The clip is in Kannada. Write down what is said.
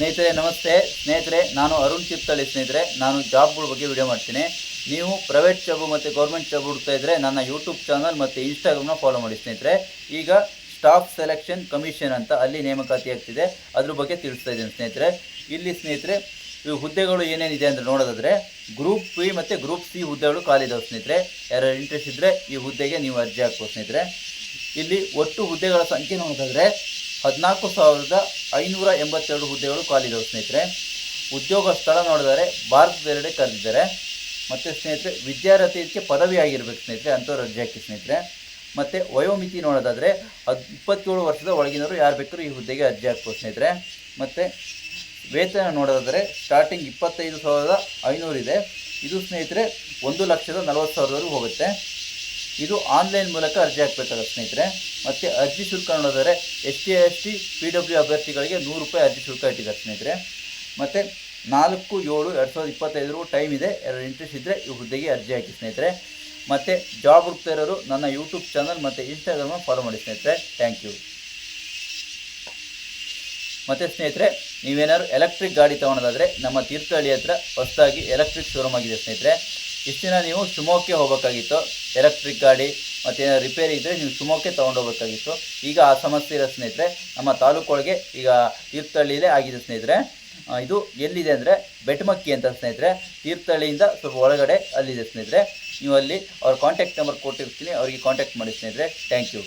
ಸ್ನೇಹಿತರೆ, ನಮಸ್ತೆ. ಸ್ನೇಹಿತರೆ, ನಾನು ಅರುಣ್ ಚಿತ್ತಳ್ಳಿ ಸ್ನೇಹಿತರೆ. ನಾನು ಜಾಬ್ಗಳ ಬಗ್ಗೆ ವಿಡಿಯೋ ಮಾಡ್ತೀನಿ. ನೀವು ಪ್ರೈವೇಟ್ ಜಾಬು ಮತ್ತು ಗೌರ್ಮೆಂಟ್ ಜಾಬ್ ಹುಡ್ತಾ ಇದ್ದರೆ ನನ್ನ ಯೂಟ್ಯೂಬ್ ಚಾನಲ್ ಮತ್ತು ಇನ್ಸ್ಟಾಗ್ರಾಮ್ನ ಫಾಲೋ ಮಾಡಿ ಸ್ನೇಹಿತರೆ. ಈಗ ಸ್ಟಾಫ್ ಸೆಲೆಕ್ಷನ್ ಕಮಿಷನ್ ಅಂತ ಅಲ್ಲಿ ನೇಮಕಾತಿ ಆಗ್ತಿದೆ. ಅದ್ರ ಬಗ್ಗೆ ತಿಳಿಸ್ತಾ ಇದ್ದೀನಿ ಸ್ನೇಹಿತರೆ. ಇಲ್ಲಿ ಸ್ನೇಹಿತರೆ ಈ ಹುದ್ದೆಗಳು ಏನೇನಿದೆ ಅಂತ ನೋಡೋದಾದರೆ ಗ್ರೂಪ್ ಬಿ ಮತ್ತು ಗ್ರೂಪ್ ಸಿ ಹುದ್ದೆಗಳು ಖಾಲಿದಾವೆ ಸ್ನೇಹಿತರೆ. ಯಾರು ಇಂಟ್ರೆಸ್ಟ್ ಇದ್ದರೆ ಈ ಹುದ್ದೆಗೆ ನೀವು ಅರ್ಜಿ ಹಾಕ್ಬೋದು ಸ್ನೇಹಿತರೆ. ಇಲ್ಲಿ ಒಟ್ಟು ಹುದ್ದೆಗಳ ಸಂಖ್ಯೆ ನೋಡೋದಾದರೆ ಹದಿನಾಲ್ಕು ಸಾವಿರದ ಐನೂರ ಎಂಬತ್ತೆರಡು ಹುದ್ದೆಗಳು ಖಾಲಿದವು, ಸ್ನೇಹಿತರೆ. ಉದ್ಯೋಗ ಸ್ಥಳ ನೋಡಿದರೆ ಭಾರತದೆಲ್ಲೆಡೆ ಕರೆದಿದ್ದಾರೆ. ಮತ್ತು ಸ್ನೇಹಿತರೆ ವಿದ್ಯಾರ್ಥಿಗೆ ಪದವಿ ಆಗಿರಬೇಕು ಸ್ನೇಹಿತರೆ, ಅಂಥವ್ರು ಅರ್ಜಿ ಹಾಕಿ ಸ್ನೇಹಿತರೆ. ಮತ್ತು ವಯೋಮಿತಿ ನೋಡೋದಾದರೆ ಹದ್, ಇಪ್ಪತ್ತೇಳು ವರ್ಷದ ಒಳಗಿನವರು ಯಾರು ಬೇಕಾದ್ರೂ ಈ ಹುದ್ದೆಗೆ ಅರ್ಜಿ ಹಾಕ್ಬೋದು ಸ್ನೇಹಿತರೆ. ಮತ್ತು ವೇತನ ನೋಡೋದಾದರೆ ಸ್ಟಾರ್ಟಿಂಗ್ ಇಪ್ಪತ್ತೈದು ಸಾವಿರದ ಐನೂರಿದೆ ಇದು ಸ್ನೇಹಿತರೆ, ಒಂದು ಲಕ್ಷದ ನಲವತ್ತು ಸಾವಿರದವರೆಗೂ ಹೋಗುತ್ತೆ. ಇದು ಆನ್ಲೈನ್ ಮೂಲಕ ಅರ್ಜಿ ಹಾಕಬೇಕಾಗುತ್ತೆ ಸ್ನೇಹಿತರೆ. ಮತ್ತು ಅರ್ಜಿ ಶುಲ್ಕ ನೋಡೋದಾದರೆ S T S T P W ಅಭ್ಯರ್ಥಿಗಳಿಗೆ ನೂರು ರೂಪಾಯಿ ಅರ್ಜಿ ಶುಲ್ಕ ಇಟ್ಟಿದ್ದಾರೆ ಸ್ನೇಹಿತರೆ. ಮತ್ತು ನಾಲ್ಕು, ಏಳು, ಎರಡು ಸಾವಿರದ ಇಪ್ಪತ್ತೈದರವರೆಗೂ ಟೈಮ್ ಇದೆ. ಎರಡು ಇಂಟ್ರೆಸ್ಟ್ ಇದ್ದರೆ ಈ ಹುದ್ದೆಗೆ ಅರ್ಜಿ ಹಾಕಿ ಸ್ನೇಹಿತರೆ. ಮತ್ತು ಜಾಬ್ ಹುಡುಕ್ತಾ ಇರೋರು ನನ್ನ ಯೂಟ್ಯೂಬ್ ಚಾನಲ್ ಮತ್ತು ಇನ್ಸ್ಟಾಗ್ರಾಮ್ ಫಾಲೋ ಮಾಡಿ ಸ್ನೇಹಿತರೆ. ಥ್ಯಾಂಕ್ ಯು ಮತ್ತು ಸ್ನೇಹಿತರೆ, ನೀವೇನಾದ್ರು ಎಲೆಕ್ಟ್ರಿಕ್ ಗಾಡಿ ತೊಗೊಳೋದಾದರೆ ನಮ್ಮ ತೀರ್ಥಹಳ್ಳಿ ಹತ್ರ ಹೊಸದಾಗಿ ಎಲೆಕ್ಟ್ರಿಕ್ ಶೋರೂಮ್ ಆಗಿದೆ ಸ್ನೇಹಿತರೆ. ಇಷ್ಟು ದಿನ ನೀವು ಶಿವಮೊಗ್ಗಕ್ಕೆ ಹೋಗಬೇಕಾಗಿತ್ತು. ಎಲೆಕ್ಟ್ರಿಕ್ ಗಾಡಿ ಮತ್ತು ಏನಾದ್ರು ರಿಪೇರಿ ಇದ್ದರೆ ನೀವು ಶಿವಮೊಗ್ಗಕ್ಕೆ ತೊಗೊಂಡೋಗ್ಬೇಕಾಗಿತ್ತು. ಈಗ ಆ ಸಮಸ್ಯೆ ಇರೋ ಸ್ನೇಹಿತರೆ. ನಮ್ಮ ತಾಲೂಕೊಳಗೆ ಈಗ ತೀರ್ಥಹಳ್ಳಿಯಲ್ಲೇ ಆಗಿದೆ ಸ್ನೇಹಿತರೆ. ಇದು ಎಲ್ಲಿದೆ ಅಂದರೆ ಬೆಟ್ಮಕ್ಕಿ ಅಂತ ಸ್ನೇಹಿತರೆ. ತೀರ್ಥಹಳ್ಳಿಯಿಂದ ಸ್ವಲ್ಪ ಒಳಗಡೆ ಅಲ್ಲಿದೆ ಸ್ನೇಹಿತರೆ. ನೀವು ಅಲ್ಲಿ ಅವ್ರ ಕಾಂಟ್ಯಾಕ್ಟ್ ನಂಬರ್ ಕೊಟ್ಟಿರ್ತೀನಿ. ಅವರಿಗೆ ಕಾಂಟ್ಯಾಕ್ಟ್ ಮಾಡಿ ಸ್ನೇಹಿತರೆ. Thank you